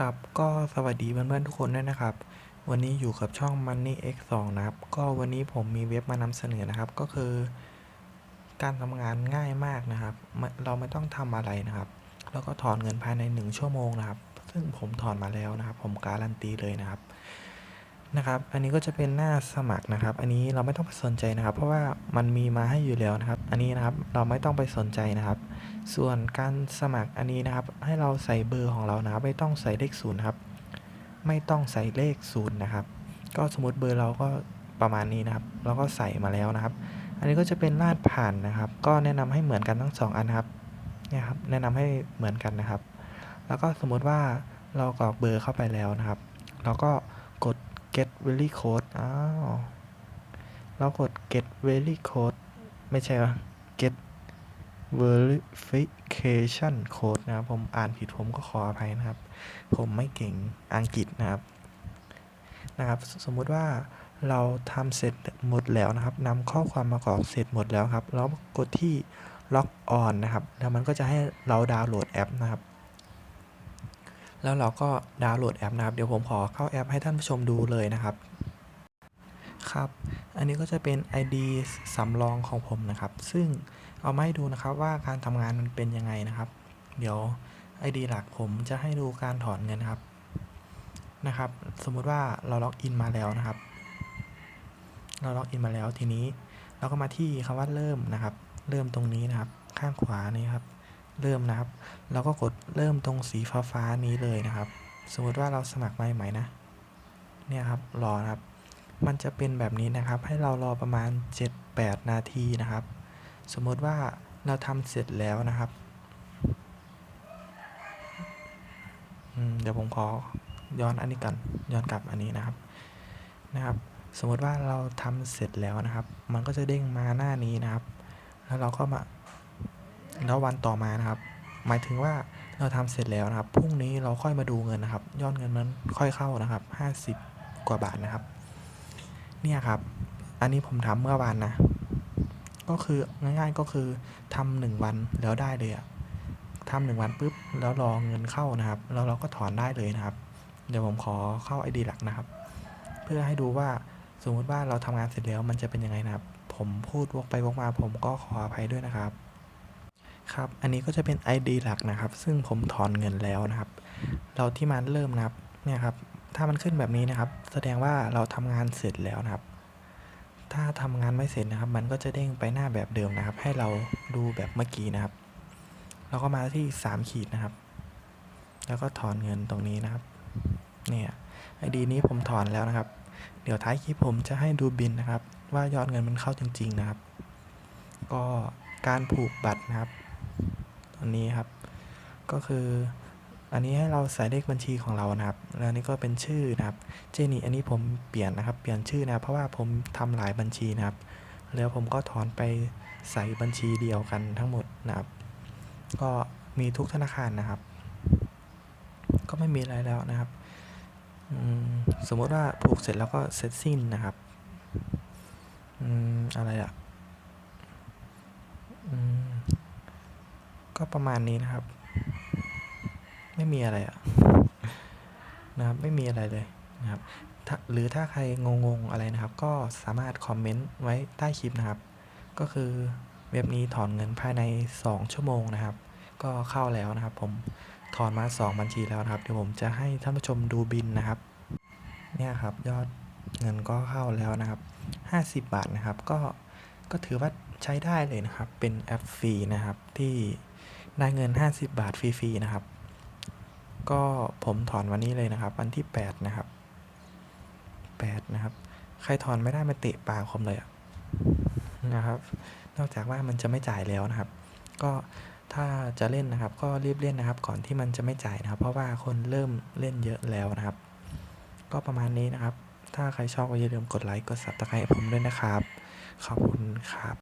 ครับ ก็สวัสดีเพื่อนๆทุกคนด้วยนะครับ วันนี้อยู่กับช่อง Money X 2นะครับ ก็วันนี้ผมมีเว็บมานำเสนอนะครับ ก็คือ การทำงานง่ายมากนะครับ เราไม่ต้องทำอะไรนะครับ แล้วก็ถอนเงินภายใน 1 ชั่วโมงนะครับ ซึ่งผมถอนมาแล้วนะครับ ผมการันตีเลยนะครับ นะครับ อันนี้ก็จะเป็นหน้าสมัครนะครับ อันนี้เราไม่ต้องไปสนใจนะครับ เพราะว่ามันมีมาให้อยู่แล้วนะครับ อันนี้นะครับเราไม่ต้องไปสนใจนะครับ ส่วนการสมัครอันนี้นะครับ ให้เราใส่เบอร์ของเรานะครับ ไม่ต้องใส่เลขศูนย์ครับ ไม่ต้องใส่เลขศูนย์นะครับ ก็สมมติเบอร์เราก็ประมาณนี้นะครับ เราก็ใส่มาแล้วนะครับ อันนี้ก็จะเป็นลาดผ่านนะครับ ก็แนะนำให้เหมือนกันทั้งสองอันนะครับ เนี่ยครับ แนะนำให้เหมือนกันนะครับ แล้วก็สมมุติว่าเรากรอกเบอร์เข้าไปแล้วนะครับ เราก็ get very code อ้าวเรากด get very code ไม่ใช่ว่า get verification code นะครับ ผมอ่านผิดผมก็ขออภัยนะครับ ผมไม่เก่งอังกฤษนะครับนะครับ สมมุติว่าเราทำเสร็จหมดแล้วนะครับนำข้อความมากรอกเสร็จหมดแล้วครับ แล้วกดที่ log on นะครับ แล้วมันก็จะให้เราดาวน์โหลดแอปนะครับ แล้วเราก็ดาวน์โหลดแอปนะครับ เดี๋ยวผมขอเข้าแอปให้ท่านผู้ชมดูเลยนะครับ ครับ อันนี้ก็จะเป็น ID สำรองของผมนะครับ ซึ่งเอามาให้ดูนะครับว่าการทำงานมันเป็นยังไงนะครับ เดี๋ยว ID หลักผมจะให้ดูการถอนเงินครับนะครับ สมมุติว่าเราล็อกอินมาแล้วนะครับ เราล็อกอินมาแล้วทีนี้ เราก็มาที่คำว่าเริ่มนะครับ เริ่มตรงนี้นะครับ ข้างขวานี้ครับ เริ่มนะครับ เราก็กดเริ่มตรงสีฟ้าฟ้าๆนี้เลยนะครับ สมมติว่าเราสมัครใหม่ๆนะ เนี่ยครับรอครับ มันจะเป็นแบบนี้นะครับ ให้เรารอประมาณ 7-8 นาทีนะครับ สมมติว่าเราทำเสร็จแล้วนะครับเดี๋ยวผมขอย้อนอันนี้กันย้อนกลับอันนี้นะครับนะครับ สมมติว่าเราทำเสร็จแล้วนะครับ มันก็จะเด้งมาหน้านี้นะครับ แล้วเราก็มา แล้ววันต่อมานะครับ หมายถึงว่าเราทำเสร็จแล้วนะครับพรุ่งนี้เราค่อยมาดูเงินนะครับ ยอดเงินมันค่อยเข้านะครับ 50 กว่าบาทนะครับ เนี่ยครับ อันนี้ผมทำเมื่อวานนะ ก็คือง่ายๆก็คือทำหนึ่งวันแล้วได้เลยอะทำหนึ่งวันปุ๊บแล้วรอเงินเข้านะครับ แล้วเราก็ถอนได้เลยนะครับ เดี๋ยวผมขอเข้า ID หลักนะครับ เพื่อให้ดูว่าสมมุติว่าเราทำงานเสร็จแล้วมันจะเป็นยังไงนะครับ ผมพูดวกไปวกมาผมก็ขออภัยด้วยนะครับ ครับ อันนี้ก็จะเป็น ID หลักนะครับ ซึ่งผมถอนเงินแล้วนะครับ เราที่มาเริ่มนะครับ เนี่ยครับ ถ้ามันขึ้นแบบนี้นะครับ แสดงว่าเราทำงานเสร็จแล้วนะครับ ถ้าทำงานไม่เสร็จนะครับ มันก็จะเด้งไปหน้าแบบเดิมนะครับ ให้เราดูแบบเมื่อกี้นะครับ เราก็มาที่ 3 ขีดนะครับ แล้วก็ถอนเงินตรงนี้นะครับ เนี่ยไอดีนี้ผมถอนแล้วนะครับ เดี๋ยวท้ายคลิปผมจะให้ดูบินนะครับ ว่ายอดเงินมันเข้าจริง ๆนะครับ ก็การผูกบัตรนะครับ อันนี้ครับ ก็คืออันนี้ให้เราใส่เลขบัญชีของเรานะครับ แล้วนนี้ก็เป็นชื่อนะครับ เจนี่อันนี้ผมเปลี่ยนนะครับ เปลี่ยนชื่อนะครับเพราะว่าผมทำหลายบัญชีนะครับ แล้วผมก็ถอนไปใส่บัญชีเดียวกันทั้งหมดนะครับ ก็มีทุกธนาคารนะครับ ก็ไม่มีอะไรแล้วนะครับ สมมติว่าผูกเสร็จแล้วก็เสร็จสิ้นนะครับอืมอะไรอะอืม ก็ประมาณนี้นะครับ ไม่มีอะไรอะนะครับไม่มีอะไรเลยนะครับหรือถ้าใครงงๆอะไรนะครับ ก็สามารถคอมเมนต์ไว้ใต้คลิปนะครับ ก็คือเว็บนี้ถอนเงินภายใน 2 ชั่วโมงนะครับ ก็เข้าแล้วนะครับ ผมถอนมา 2 บัญชีแล้วนะครับ เดี๋ยวผมจะให้ท่านผู้ชมดูบินนะครับ เนี่ยครับยอดเงินก็เข้าแล้วนะครับ 50 บาทนะครับ ก็ก็ถือว่าใช้ได้เลยนะครับ เป็นแอปฟรีนะครับที่ ได้เงิน 50 บาทฟรีๆนะครับ ก็ผมถอนวันนี้เลยนะครับ วันที่ 8 นะครับ 8 นะครับ ใครถอนไม่ได้มาเตะปากผมเลยอะนะครับ นอกจากว่ามันจะไม่จ่ายแล้วนะครับ ก็ถ้าจะเล่นนะครับ ก็รีบเล่นนะครับ ก่อนที่มันจะไม่จ่ายนะครับ เพราะว่าคนเริ่มเล่นเยอะแล้วนะครับ ก็ประมาณนี้นะครับ ถ้าใครชอบก็อย่าลืมกดไลค์กด subscribe ให้ผมด้วยนะครับ ขอบคุณครับ